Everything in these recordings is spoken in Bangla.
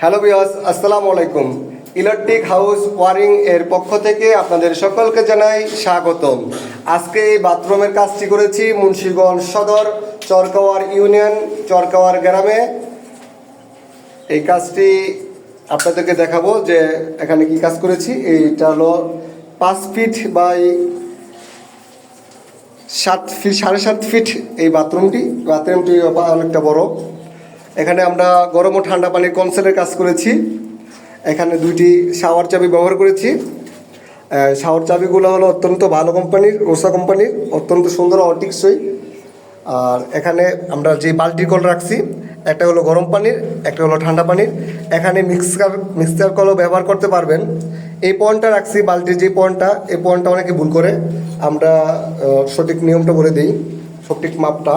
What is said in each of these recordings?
হ্যালো বিয়াস আসসালামু আলাইকুম ইলেকট্রিক হাউস ওয়ারিং এর পক্ষ থেকে আপনাদের সকলকে জানাই স্বাগতম। আজকে এই বাথরুমের কাজটি করেছি মুন্সিগঞ্জ সদর, চরকাওয়ার ইউনিয়ন, চরকাওয়ার গ্রামে। এই কাজটি আপনাদেরকে দেখাবো যে এখানে কি কাজ করেছি। এইটা হলো পাঁচ ফিট বাই সাত ফিট সাড়ে সাত ফিট এই বাথরুমটি। বাথরুমটি অনেকটা বড়। এখানে আমরা গরম ও ঠান্ডা পানির কনসেলের কাজ করেছি। এখানে দুইটি শাওয়ার চাবি ব্যবহার করেছি। শাওয়ার চাবিগুলো হলো অত্যন্ত ভালো কোম্পানির রোসা কোম্পানির, অত্যন্ত সুন্দর ও টিকসই। আর এখানে আমরা যে বালতির কল রাখছি, একটা হলো গরম পানির, একটা হলো ঠান্ডা পানির। এখানে মিক্সার মিক্সার কলও ব্যবহার করতে পারবেন। এই পয়েন্টটা রাখছি বালতির যে পয়েন্টটা, এই পয়েন্টটা অনেকে ভুল করে। আমরা সঠিক নিয়মটা বলে দিই, সঠিক মাপটা।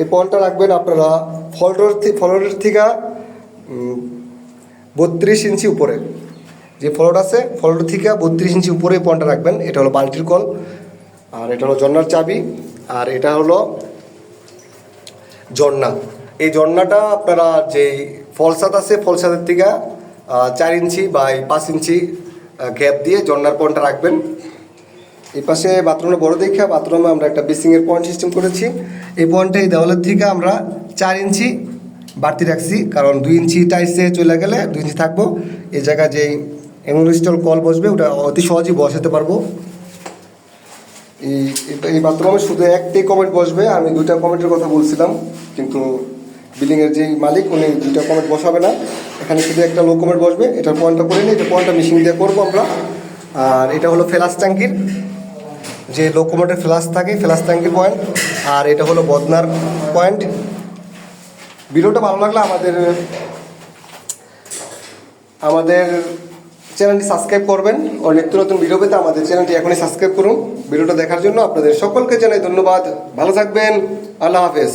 এই পয়েন্টটা রাখবেন আপনারা ফলডোর ফলডোর থেকে বত্রিশ ইঞ্চি উপরে। যে ফলট আছে ফলট থেকে বত্রিশ ইঞ্চি উপরে পয়েন্টটা রাখবেন। এটা হলো বালতির কল, আর এটা হলো জন্নার চাবি, আর এটা হলো ঝর্ণা। এই ঝর্ণাটা আপনারা যে ফলসাদ আছে, ফলসাদের থেকে চার ইঞ্চি বা পাঁচ ইঞ্চি গ্যাপ দিয়ে ঝর্ণার পয়েন্টটা রাখবেন। এই পাশে বাথরুমে বড় দেখা, বাথরুমে আমরা একটা বেসিংয়ের পয়েন্ট সিস্টেম করেছি। এই পয়েন্টটা এই দেওয়ালের থেকে আমরা চার ইঞ্চি, বাড়তি রাখছি, কারণ দুই ইঞ্চি টাইসে চলে গেলে দুই ইঞ্চি থাকব। এই জায়গায় যেই এমুলিস্টল কল বসবে, ওটা অতি সহজেই বসাতে পারব। এই, এই- বাথরুমে শুধু একটাই কমেন্ট বসবে, আমি দুইটা কমেন্টের কথা বলছিলাম, কিন্তু বিল্ডিংয়ের যেই মালিক, উনি দুইটা কমেন্ট বসাবে না। এখানে শুধু একটা লো কমেন্ট বসবে, এটার পয়েন্টটা করে নিই এটা পয়েন্টটা মেশিন দিয়ে করব আমরা। আর এটা হলো ফেলাস ট্যাঙ্কির, যে লো কমেন্টের ফ্লাস থাকে ফ্লাস ট্যাঙ্কির পয়েন্ট আর এটা হলো বদনার পয়েন্ট ভিডিওটা ভালো লাগলে আমাদের আমাদের চ্যানেলটি সাবস্ক্রাইব করবেন ও নিত্য নতুন ভিডিও পেতে আমাদের চ্যানেলটি এখনই সাবস্ক্রাইব করুন। ভিডিওটা দেখার জন্য আপনাদের সকলকে জানাই ধন্যবাদ। ভালো থাকবেন। আল্লাহ হাফেজ।